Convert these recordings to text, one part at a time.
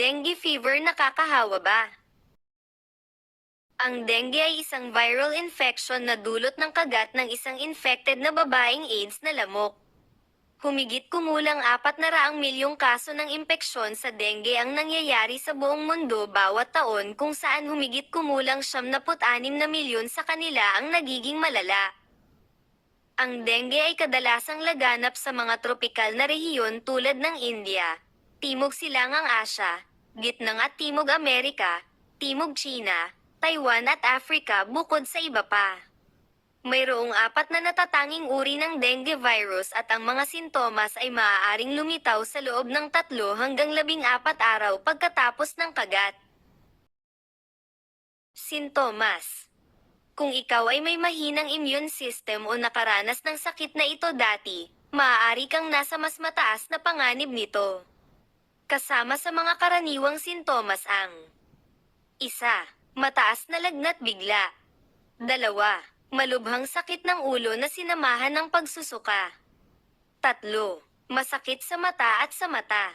dengue fever nakakahawa ba? Ang dengue ay isang viral infection na dulot ng kagat ng isang infected na babaeng AIDS na lamok. Humigit kumulang apat na raang milyong kaso ng impeksyon sa dengue ang nangyayari sa buong mundo bawat taon kung saan humigit kumulang 76 na milyon sa kanila ang nagiging malala. Ang dengue ay kadalasang laganap sa mga tropikal na rehiyon tulad ng India, Timog Silangang Asya, Gitnang at Timog Amerika, Timog China, Taiwan at Africa bukod sa iba pa. Mayroong apat na natatanging uri ng dengue virus at ang mga sintomas ay maaaring lumitaw sa loob ng tatlo hanggang labing apat araw pagkatapos ng kagat. Sintomas Kung ikaw ay may mahinang immune system o nakaranas ng sakit na ito dati, maaari kang nasa mas mataas na panganib nito. Kasama sa mga karaniwang sintomas ang Isa, mataas na lagnat bigla. Dalawa, malubhang sakit ng ulo na sinamahan ng pagsusuka. Tatlo, masakit sa mata at sa mata.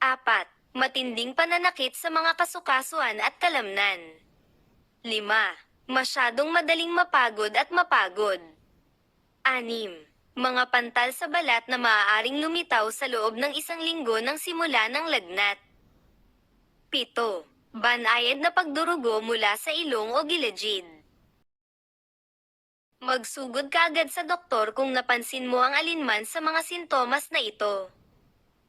Apat, matinding pananakit sa mga kasukasuan at kalamnan. Lima, masyadong madaling mapagod at mapagod. Anim, mga pantal sa balat na maaaring lumitaw sa loob ng isang linggo ng simula ng lagnat. Pito, banayad na pagdurugo mula sa ilong o gilagid. Magsugod ka agad sa doktor kung napansin mo ang alinman sa mga sintomas na ito.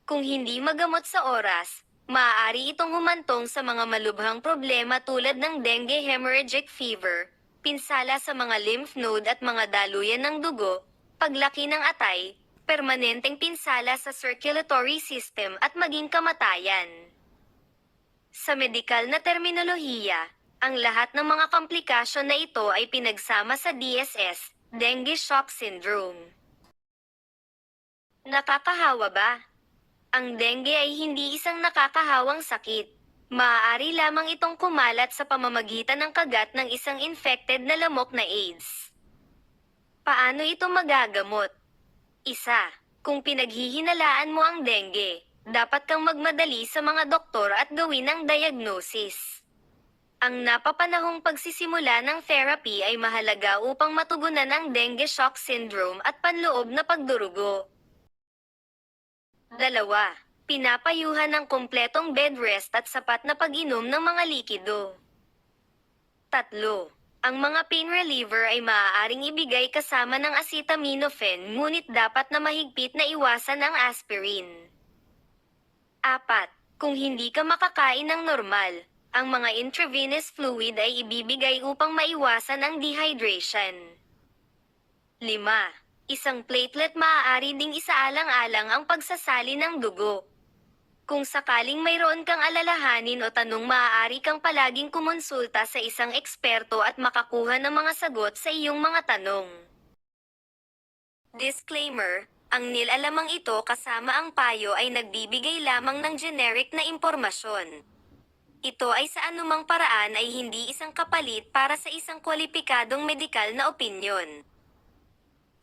Kung hindi magamot sa oras, maaari itong humantong sa mga malubhang problema tulad ng dengue hemorrhagic fever, pinsala sa mga lymph node at mga daluyan ng dugo, paglaki ng atay, permanenteng pinsala sa circulatory system at maging kamatayan. Sa medikal na terminolohiya, ang lahat ng mga komplikasyon na ito ay pinagsama sa DSS, Dengue Shock Syndrome. Nakakahawa ba? Ang dengue ay hindi isang nakakahawang sakit. Maaari lamang itong kumalat sa pamamagitan ng kagat ng isang infected na lamok na AIDS. Paano ito magagamot? Isa, kung pinaghihinalaan mo ang dengue, dapat kang magmadali sa mga doktor at gawin ang diagnosis. Ang napapanahong pagsisimula ng therapy ay mahalaga upang matugunan ang dengue shock syndrome at panloob na pagdurugo. Dalawa, pinapayuhan ng kumpletong bed rest at sapat na pag-inom ng mga likido. Tatlo, ang mga pain reliever ay maaaring ibigay kasama ng acetaminophen ngunit dapat na mahigpit na iwasan ang aspirin. Apat, kung hindi ka makakain ng normal, ang mga intravenous fluid ay ibibigay upang maiwasan ang dehydration. 5. Isang platelet maaari ding isaalang-alang ang pagsasali ng dugo. Kung sakaling mayroon kang alalahanin o tanong maaari kang palaging kumonsulta sa isang eksperto at makakuha ng mga sagot sa iyong mga tanong. Disclaimer, ang nilalamang ito kasama ang payo ay nagbibigay lamang ng generic na impormasyon. Ito ay sa anumang paraan ay hindi isang kapalit para sa isang kwalipikadong medikal na opinyon.